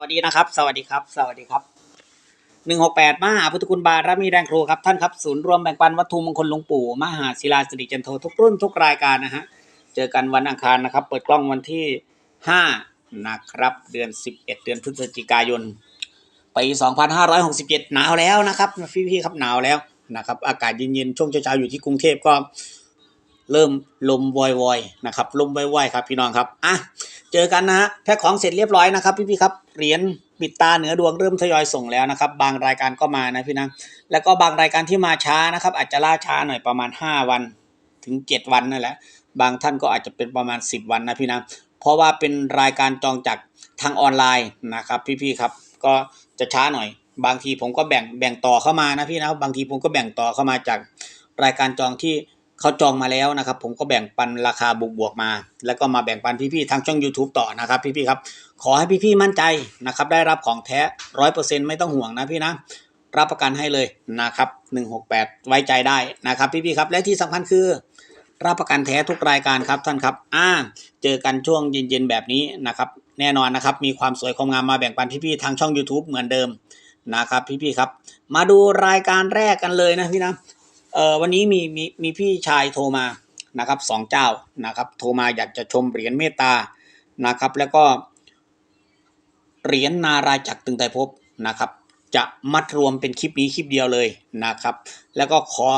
สวัสดีนะครับ สวัสดีครับ สวัสดีครับหนึ่งหกแปดมหาพุทธคุณบารมีแรงครูครับท่านครับศูนย์รวมแบ่งปันวัตถุมงคลหลวงปู่มหาศิลาสิริจันโททุกรุ่นทุกรายการนะฮะเจอกันวันอังคารนะครับ เปิดกล้องวันที่ห้านะครับ เดือนสิบเอ็ดเดือนพฤศจิกายนปีสองพันห้าร้อยหกสิบเจ็ดหนาวแล้วนะครับพี่พี่ๆครับหนาวแล้วนะครับ อากาศเย็นๆช่วงเช้าๆอยู่ที่กรุงเทพก็เริ่มลมวอยๆนะครับลมวอยๆครับพี่น้องครับอะ เจอกันนะฮะแพ็คของเสร็จเรียบร้อยนะครับพี่ๆครับเหรียญปิดตาเหนือดวงเริ่มทยอยส่งแล้วนะครับ บางรายการก็มานะพี่นะแล้วก็บางรายการที่มาช้านะครับ อาจจะล่าช้าหน่อยประมาณ 5 วันถึง 7 วันนั่นแหละ บางท่านก็อาจจะเป็นประมาณ 10 วันนะพี่นะเพราะว่าเป็นรายการจองจากทางออนไลน์นะครับพี่ๆครับ ก็จะช้าหน่อย บางทีผมก็แบ่งแบ่งต่อเข้ามานะพี่นะบางทีผมก็แบ่งต่อเข้ามาจากรายการจองที่ เขาจองมาแล้วนะครับ ผมก็แบ่งปันราคาบวกบวกมา แล้วก็มาแบ่งปันพี่ๆทางช่อง YouTube ต่อนะครับพี่ๆครับ ขอให้พี่ๆมั่นใจนะครับ ได้รับของแท้ร้อยเปอร์เซ็นไม่ต้องห่วงนะพี่นะรับประกันให้เลยนะครับ168 ไว้ใจได้นะครับพี่ๆครับ และที่สำคัญคือ รับประกันแท้ทุกรายการครับท่านครับ อ่า เจอกันช่วงเย็นๆแบบนี้นะครับ แน่นอนนะครับ มีความสวยความงามมาแบ่งปันพี่ๆทางช่อง YouTube เหมือนเดิมนะครับพี่ๆครับ มาดูรายการแรกกันเลยนะพี่นะ ออวันนี้มีมีมีพี่ชายโทรมานะครับสองเจ้านะครับโทรมาอยากจะชมเหรียญเมตตานะครับ แล้วก็เหรียญนารายจักรตึงไตรภพนะครับ จะมัดรวมเป็นคลิปนี้คลิปเดียวเลยนะครับ แล้วก็ขอ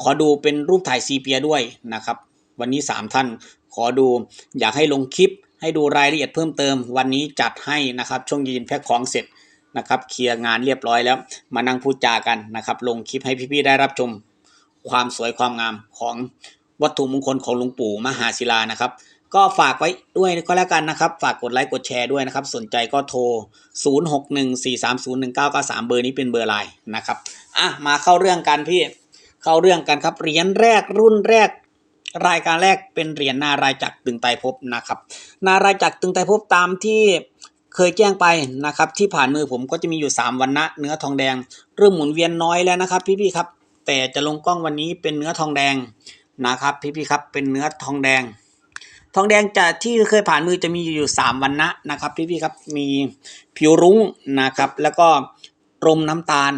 ขอดูเป็นรูปถ่ายซีเปียด้วยนะครับ วันนี้สามท่านขอดูอยากให้ลงคลิปให้ดูรายละเอียดเพิ่มเติม วันนี้จัดให้นะครับช่วงย็นแพ็คของเสร็จนะครับ เคลียร์งานเรียบร้อยแล้ว มานั่งพูดจากันนะครับ ลงคลิปให้พี่ๆได้รับชม ความสวยความงามของวัตถุมงคลของหลวงปู่มหาศิลานะครับ ก็ฝากไว้ด้วยก็แล้วกันนะครับ ฝากกดไลค์กดแชร์ด้วยนะครับ สนใจก็โทร 0614301993 เบอร์นี้เป็นเบอร์ไลน์นะครับอะมาเข้าเรื่องกันพี่เข้าเรื่องกันครับเหรียญแรกรุ่นแรกรายการแรกเป็นเหรียญนารายจักรตึงไตรภพนะครับ นารายจักรตึงไตรภพตามที่เคยแจ้งไปนะครับ ที่ผ่านมือผมก็จะมีอยู่ 3 วันนะเนื้อทองแดง เริ่มหมุนเวียนน้อยแล้วนะครับ พี่ๆครับ แต่จะลงกล้องวันนี้เป็นเนื้อทองแดงนะครับ พี่ๆครับเป็นเนื้อทองแดง ทองแดงจะที่เคยผ่านมือจะมีอยู่3วันนะนะครับพี่ๆครับมีผิวรุ้งนะครับ แล้วก็รมน้ำตาล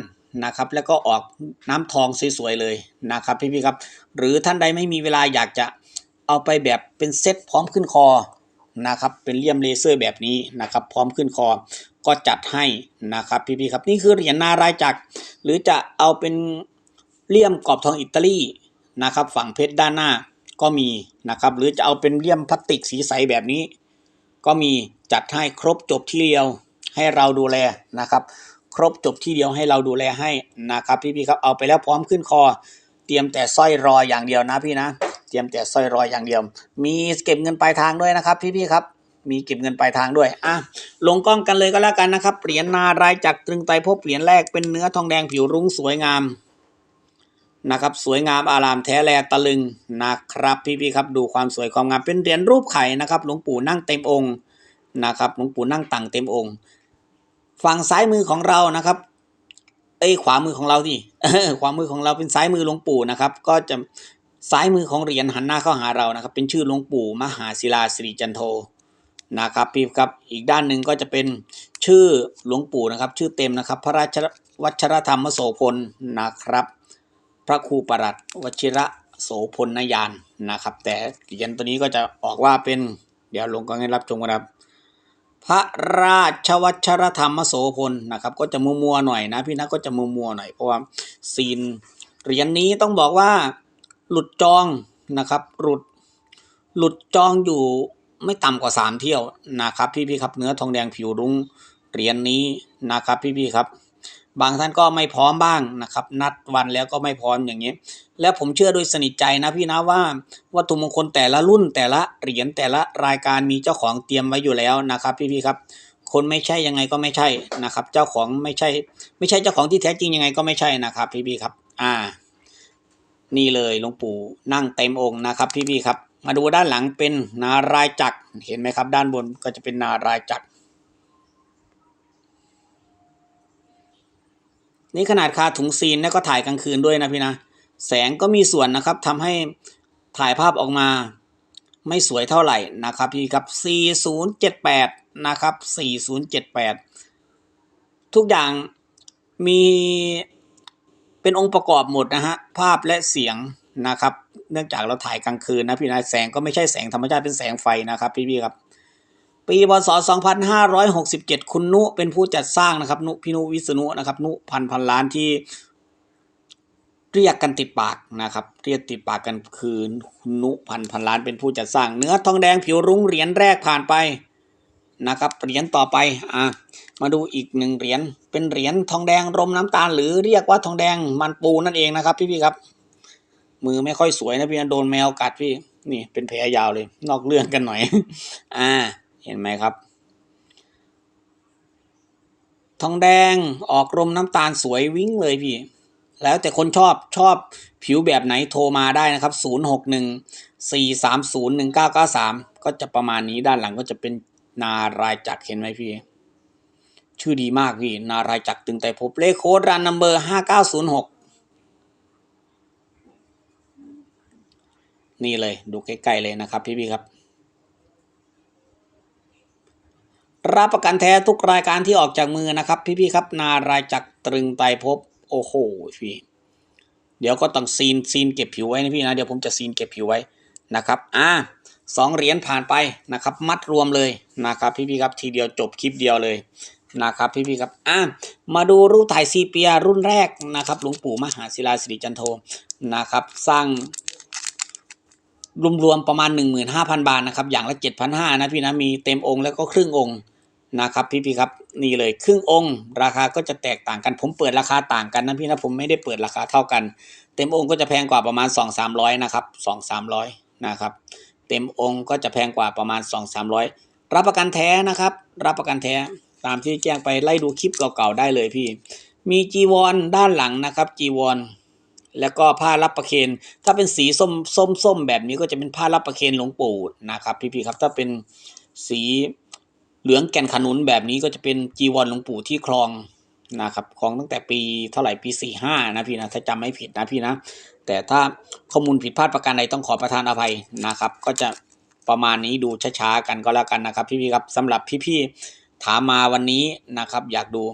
นะครับ แล้วก็ออกน้ำทองสวยๆเลยนะครับ พี่ๆครับ หรือท่านใดไม่มีเวลาอยากจะเอาไปแบบเป็นเซตพร้อมขึ้นคอนะครับเป็นเลี่ยมเลเซอร์แบบนี้นะครับพร้อมขึ้นคอก็จัดให้นะครับพี่ๆครับนี่คือเหรียญนารายจักรหรือจะเอาเป็น เลี่ยมกรอบทองอิตาลีนะครับ ฝั่งเพชรด้านหน้าก็มีนะครับ หรือจะเอาเป็นเลี่ยมพลาสติกสีใสแบบนี้ ก็มีจัดให้ครบจบที่เดียวให้เราดูแลนะครับ ครบจบที่เดียวให้เราดูแลให้นะครับพี่ๆครับเอาไปแล้วพร้อมขึ้นคอ เตรียมแต่สร้อยรออย่างเดียวนะพี่นะ เตรียมแต่สร้อยรออย่างเดียว มีเก็บเงินปลายทางด้วยนะครับ พี่ๆครับมีเก็บเงินปลายทางด้วย อะ ลงกล้องกันเลยก็แล้วกันนะครับ เหรียญนารายณ์จากตรึงไตรภพเหรียญแรกเป็นเนื้อทองแดงผิวรุ้งสวยงาม นะครับสวยงามอารามแท้แลตะลึงนะครับ พี่ๆครับดูความสวยความงามเป็นเหรียญรูปไข่นะครับ หลวงปู่นั่งเต็มองค์นะครับ หลวงปู่นั่งตั้งเต็มองค์ ฝั่งซ้ายมือของเรานะครับ เอ้ยขวามือของเราที่ขวามือของเราเป็นซ้ายมือหลวงปู่นะครับ ก็จะซ้ายมือของเหรียญหันหน้าเข้าหาเรานะครับ เป็นชื่อหลวงปู่มหาศิลาสิริจันโทนะครับพี่ครับอีกด้านหนึ่งก็จะเป็นชื่อหลวงปู่นะครับ ชื่อเต็มนะครับ พระราชวัชรธรรมโสพลนะครับ พระครูประหลัดวชิระโสพลนยานนะครับ แต่เหรียญตัวนี้ก็จะออกว่าเป็น เดี๋ยวลงก็ให้รับชมกันครับ พระราชวัชรธรรมโสพลนะครับ ก็จะมัวมัวๆหน่อยนะพี่นะก็จะมัวมัวๆหน่อยเพราะว่าซีนเหรียญนี้ต้องบอกว่าหลุดจองนะครับ หลุดหลุดจองอยู่ไม่ต่ำกว่าสามเที่ยวนะครับ พี่ๆครับเนื้อทองแดงผิวรุ้งเหรียญนี้นะครับ พี่ๆครับ บางท่านก็ไม่พร้อมบ้างนะครับ นัดวันแล้วก็ไม่พร้อมอย่างนี้ แล้วผมเชื่อโดยสนิทใจนะพี่นะว่าวัตถุมงคลแต่ละรุ่นแต่ละเหรียญแต่ละรายการมีเจ้าของเตรียมไว้อยู่แล้วนะครับพี่ๆครับ คนไม่ใช่ยังไงก็ไม่ใช่นะครับ เจ้าของไม่ใช่ ไม่ใช่เจ้าของที่แท้จริงยังไงก็ไม่ใช่นะครับ พี่ๆครับ อ่า นี่เลยหลวงปู่นั่งเต็มองค์นะครับ พี่ๆครับ มาดูด้านหลังเป็นนารายจักรเห็นไหมครับ ด้านบนก็จะเป็นนารายจักร นี่ขนาดคาถุงซีนแล้วก็ถ่ายกลางคืนด้วยนะพี่นะ แสงก็มีส่วนนะครับทำให้ถ่ายภาพออกมาไม่สวยเท่าไหร่นะครับพี่ครับ 4078 นะครับ 4078 ทุกอย่างมีเป็นองค์ประกอบหมดนะฮะ ภาพและเสียงนะครับ เนื่องจากเราถ่ายกลางคืนนะพี่นะ แสงก็ไม่ใช่แสงธรรมชาติเป็นแสงไฟนะครับพี่ๆครับ ปีพศ 2567 คุณนุเป็นผู้จัดสร้างนะครับ นุพี่นุวิษณุนะครับ นุพันพันล้านที่เรียกกันติดปากนะครับ เรียกติดปากกันคือคุณนุพันพันล้านเป็นผู้จัดสร้าง เนื้อทองแดงผิวรุ้งเหรียญแรกผ่านไปนะครับเหรียญต่อไปอะมาดูอีกหนึ่งเหรียญเป็นเหรียญทองแดงรมน้ำตาล หรือเรียกว่าทองแดงมันปูนั่นเองนะครับ พี่ๆครับ มือไม่ค่อยสวยนะพี่โดนแมวกัดพี่นี่เป็นแผลยาวเลย นอกเรื่องกันหน่อย อ่า เห็นไหมครับ ทองแดงออกรมน้ำตาลสวยวิ่งเลยพี่ แล้วแต่คนชอบชอบผิวแบบไหนโทรมาได้นะครับ 0 6 1 4 3 0 1 9 9 3 ก็จะประมาณนี้ด้านหลังก็จะเป็นนารายจักรเห็นไหมพี่ ชื่อดีมากพี่ นารายจักรตึงไตรภพเลขโค้ดรันนัมเบอร์ห้าเก้าศูนย์หกนี่เลยดูใกล้ๆเลยนะครับพี่พี่ๆครับ รับประกันแท้ทุกรายการที่ออกจากมือนะครับ พี่ๆครับ นารายจักรตรึงไตรภพโอ้โหพี่เดี๋ยวก็ต้องซีนซีนเก็บผิวไว้นะพี่นะเดี๋ยวผมจะซีนเก็บผิวไว้นะครับอ่าสองเหรียญผ่านไปนะครับ มัดรวมเลยนะครับ พี่ๆครับทีเดียวจบคลิปเดียวเลยนะครับพี่ๆครับอ่ามาดูรูปถ่ายซีเปียรุ่นแรกนะครับหลวงปู่มหาศิลาสิริจันโทนะครับ สร้างรวมๆประมาณ 15,000 บาทนะครับ อย่างละ 7,500นะพี่นะ มีเต็มองค์แล้วก็ครึ่งองค์ นะครับพี่ๆครับนี่เลยครึ่งองค์ราคาก็จะแตกต่างกัน ผมเปิดราคาต่างกันนะพี่นะผมไม่ได้เปิดราคาเท่ากัน เต็มองค์ก็จะแพงกว่าประมาณ 2 300นะครับ2 300นะครับเต็มองค์ก็จะแพงกว่าประมาณ 2 300 รับประกันแท้นะครับ รับประกันแท้ตามที่แจ้งไปไล่ดูคลิปเก่าๆได้เลยพี่ มีจีวรด้านหลังนะครับจีวรแล้วก็ผ้ารับประเคนถ้าเป็นสีส้มส้มส้มแบบนี้ก็จะเป็นผ้ารับประเคนหลวงปู่นะครับ พี่ๆครับถ้าเป็นสี เหลืองแก่นขนุนแบบนี้ก็จะเป็นจีวรหลวงปู่ที่คลองนะครับคลองตั้งแต่ปีเท่าไหร่ปีสี่ห้านะพี่นะถ้าจำไม่ผิดนะพี่นะ แต่ถ้าข้อมูลผิดพลาดประการใดต้องขอประทานอภัยนะครับ ก็จะประมาณนี้ดูช้าๆกันก็แล้วกันนะครับ พี่ๆครับสำหรับพี่ๆถามมาวันนี้นะครับ อยากดู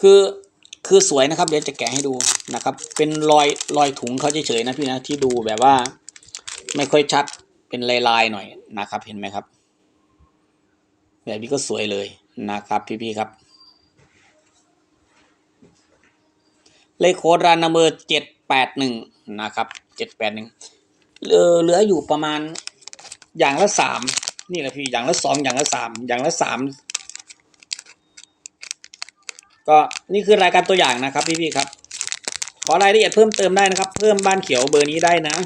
คือคือสวยนะครับเดี๋ยวจะแกะให้ดูนะครับ เป็นรอยรอยถุงเขาเฉยๆนะพี่นะที่ดูแบบว่า ไม่ค่อยชัดเป็นลายๆหน่อยนะครับ เห็นไหมครับ แบบนี้ก็สวยเลยนะครับพี่ๆครับ เลขโค้ดรานนัมเบอร์เจ็ดแปดหนึ่งนะครับเจ็ดแปดหนึ่งเหลืออยู่ประมาณอย่างละสามนี่แหละพี่อย่างละสองอย่างละสามอย่างละสามก็นี่คือรายการตัวอย่างนะครับพี่ๆครับ ขอรายละเอียดเพิ่มเติมได้นะครับ เพิ่มบ้านเขียวเบอร์นี้ได้นะ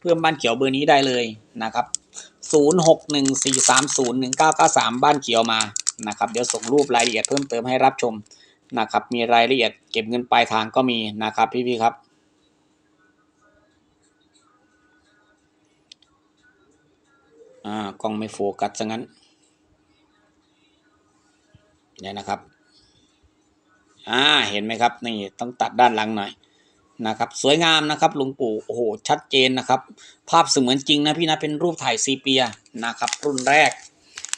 เพิ่มบ้านเขียวเบอร์นี้ได้เลยนะครับ ศูนย์หกหนึ่งสี่สามศูนย์หนึ่งเก้าเก้าสามบ้านเขียวมานะครับ เดี๋ยวส่งรูปรายละเอียดเพิ่มเติมให้รับชมนะครับ มีรายละเอียดเก็บเงินปลายทางก็มีนะครับ พี่ๆครับอ่ากล้องไม่โฟกัสซะงั้นเนี่ยนะครับ อ่า เห็นไหมครับ นี่ต้องตัดด้านหลังหน่อย นะครับ สวยงามนะครับหลวงปู่โอ้โหชัดเจนนะครับ ภาพเสมือนจริงนะพี่นะเป็นรูปถ่ายซีเปียนะครับ รุ่นแรก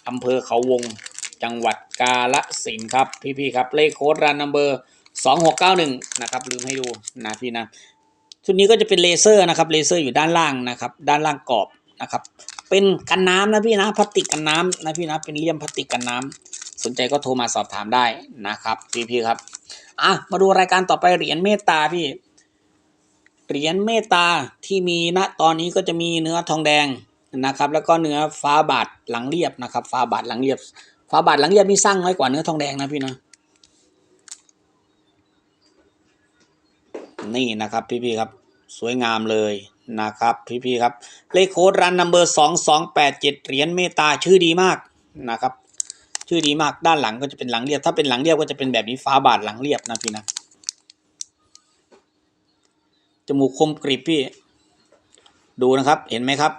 อำเภอเขาวง จังหวัดกาฬสินครับพี่ๆครับเลขโค้ดรันนัมเบอร์สองหกเก้าหนึ่งนะครับลืมให้ดูนะพี่นะชุดนี้ก็จะเป็นเลเซอร์นะครับเลเซอร์อยู่ด้านล่างนะครับ ด้านล่างกรอบนะครับ เป็นกันน้ำนะพี่นะพลาสติกกันน้ำนะพี่นะเป็นเลี่ยมพลาสติกกันน้ำสนใจก็โทรมาสอบถามได้นะครับพี่ๆครับอะมาดูรายการต่อไปเหรียญเมตตาพี่ เหรียญเมตตาที่มีณตอนนี้ก็จะมีเนื้อทองแดงนะครับ แล้วก็เนื้อฟ้าบาทหลังเรียบนะครับฟ้าบาทหลังเรียบ ฟ้าบาทหลังเรียบนี่สร้างน้อยกว่าเนื้อทองแดงนะพี่นะนี่นะครับพี่ๆครับสวยงามเลยนะครับพี่ๆครับเลขโค้ดรันนัมเบอร์สองสองแปดเจ็ดเหรียญเมตตาชื่อดีมากนะครับ ชื่อดีมากด้านหลังก็จะเป็นหลังเรียบ ถ้าเป็นหลังเรียบก็จะเป็นแบบนี้ฟ้าบาทหลังเรียบนะพี่นะ จมูกคมกริบพี่ ดูนะครับ เห็นไหมครับ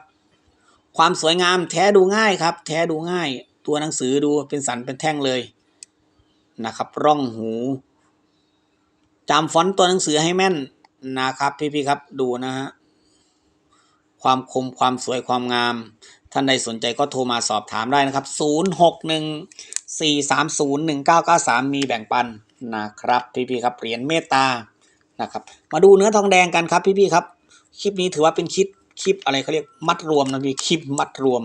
ความสวยงามแท้ดูง่ายครับ แท้ดูง่าย ตัวหนังสือดูเป็นสันเป็นแท่งเลยนะครับ ร่องหูจำฟอนต์ตัวหนังสือให้แม่นนะครับ พี่ๆครับดูนะฮะความคมความสวยความงาม ท่านใดสนใจก็โทรมาสอบถามได้นะครับ 061 430 1993 มีแบ่งปันนะครับ พี่ๆครับเหรียญเมตตา นะครับ มาดูเนื้อทองแดงกันครับพี่ๆครับ คลิปนี้ถือว่าเป็นคลิปคลิปอะไรเขาเรียกมัดรวมนะพี่คลิปมัดรวม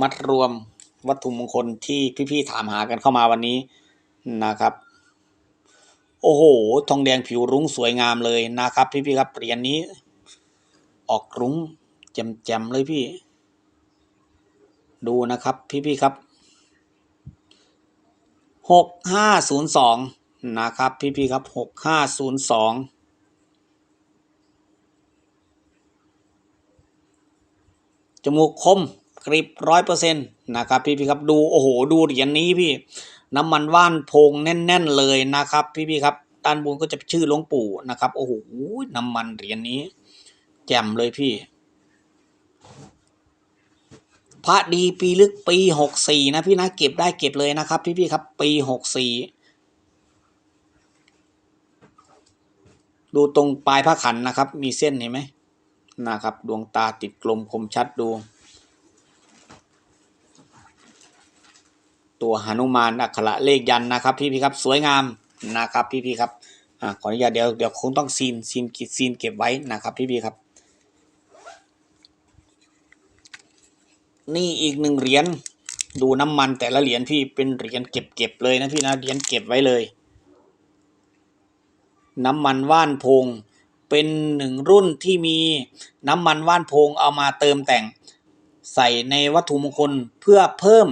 มัดรวมวัตถุมงคลที่พี่ๆถามหากันเข้ามาวันนี้นะครับ โอ้โห ทองแดงผิวรุ้งสวยงามเลยนะครับ พี่ๆครับเหรียญนี้ ออกรุ้งแจ่มๆเลยพี่ ดูนะครับ พี่ๆครับหกห้าศูนย์สองนะครับ พี่ๆครับหกห้าศูนย์สอง จมูกคมกริบร้อยเปอร์เซ็นต์นะครับพี่ๆครับดูโอ้โหดูเหรียญนี้พี่ น้ำมันว่านพงแน่น ๆ เลยนะครับ พี่ๆครับด้านบนก็จะชื่อหลวงปู่นะครับโอ้โหน้ำมันเหรียญนี้ แจ่มเลยพี่พระดีปีลึกปีหกสี่นะพี่นะเก็บได้เก็บเลยนะครับ พี่ๆครับปีหกสี่ดูตรงปลายพระขันนะครับ มีเส้นเห็นไหม นะครับ ดวงตาติดกลมคมชัดดู ตัวหนุมานอักขระเลขยันนะครับ พี่ๆครับสวยงามนะครับ พี่ๆครับอ่าขออนุญาตเดี๋ยวเดี๋ยวคงต้องซีนซีนกิซีนเก็บไว้นะครับพี่ๆครับ นี่อีกหนึ่งเหรียญดูน้ำมันแต่ละเหรียญพี่เป็นเหรียญเก็บเก็บเลยนะพี่นะเหรียญเก็บไว้เลย น้ำมันว่านพง เป็นหนึ่งรุ่นที่มีน้ำมันว่านโพงเอามาเติมแต่ง ใส่ในวัตถุมงคลเพื่อเพิ่ม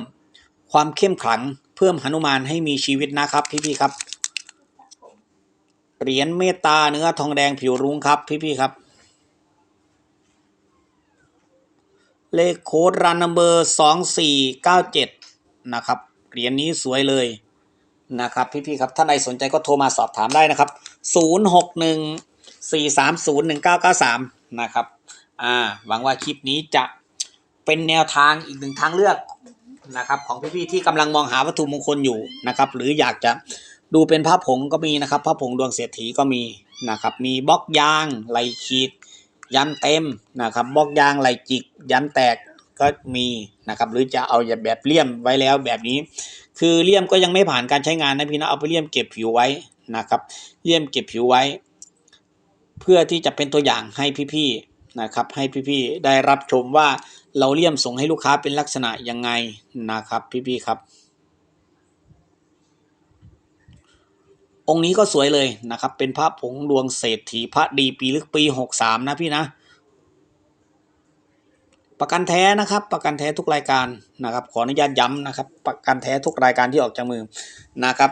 ความเข้มขลัง เพิ่มหนุมานให้มีชีวิตนะครับพี่ๆครับเหรียญเมตตาเนื้อทองแดงผิวรุ้งครับพี่ๆครับ เลขโค้ดรันนัมเบอร์สองสี่เก้าเจ็ดนะครับเหรียญนี้สวยเลยนะครับพี่ๆครับท่านใดสนใจก็โทรมาสอบถามได้นะครับศู นย์หกหนึ่งสี่สามศูนย์หนึ่งเก้าเก้าสามนะครับ อ่า หวังว่าคลิปนี้จะเป็นแนวทางอีกหนึ่งทางเลือกนะครับ ของพี่ๆที่กำลังมองหาวัตถุมงคลอยู่นะครับ หรืออยากจะดูเป็นพระผงก็มีนะครับพระผงดวงเศรษฐีก็มีนะครับ มีบล็อกยางไหลขีด ยันเต็มนะครับบล็อกยางไหลจิก ยันแตกก็มีนะครับ หรือจะเอาแบบเลี่ยมไว้แล้วแบบนี้ คือเลี่ยมก็ยังไม่ผ่านการใช้งานนะพี่นะเอาไปเลี่ยมเก็บผิวไว้นะครับ เลี่ยมเก็บผิวไว้ เพื่อที่จะเป็นตัวอย่างให้พี่ๆนะครับให้พี่ๆได้รับชมว่าเราเลี่ยมส่งให้ลูกค้าเป็นลักษณะยังไงนะครับพี่ๆครับ องค์นี้ก็สวยเลยนะครับเป็นพระผงดวงเศรษฐีพระดีปีลึกปีหกสามนะพี่นะประกันแท้นะครับประกันแท้ทุกรายการนะครับ ขออนุญาตย้ำนะครับ ประกันแท้ทุกรายการที่ออกจากมือนะครับ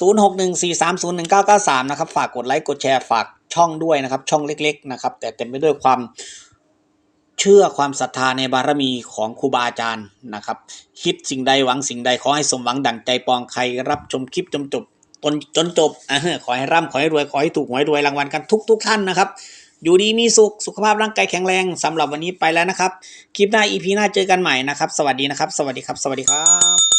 0614301993 นะครับ ฝากกดไลค์กดแชร์ฝากช่องด้วยนะครับ ช่องเล็ก ๆ นะครับ แต่เต็มไปด้วยความเชื่อความศรัทธาในบารมีของครูบาอาจารย์นะครับ คิดสิ่งใดหวังสิ่งใดขอให้สมหวังดั่งใจปองใครรับชมคลิปจนจบจนจนจบอ่าขอให้ร่ำขอให้รวยขอให้ถูกหวยรวยรางวัลกันทุกทุกๆท่านนะครับ อยู่ดีมีสุขสุขภาพร่างกายแข็งแรงสำหรับวันนี้ไปแล้วนะครับ คลิปหน้า EP หน้าเจอกันใหม่นะครับ สวัสดีนะครับ สวัสดีครับ สวัสดีครับ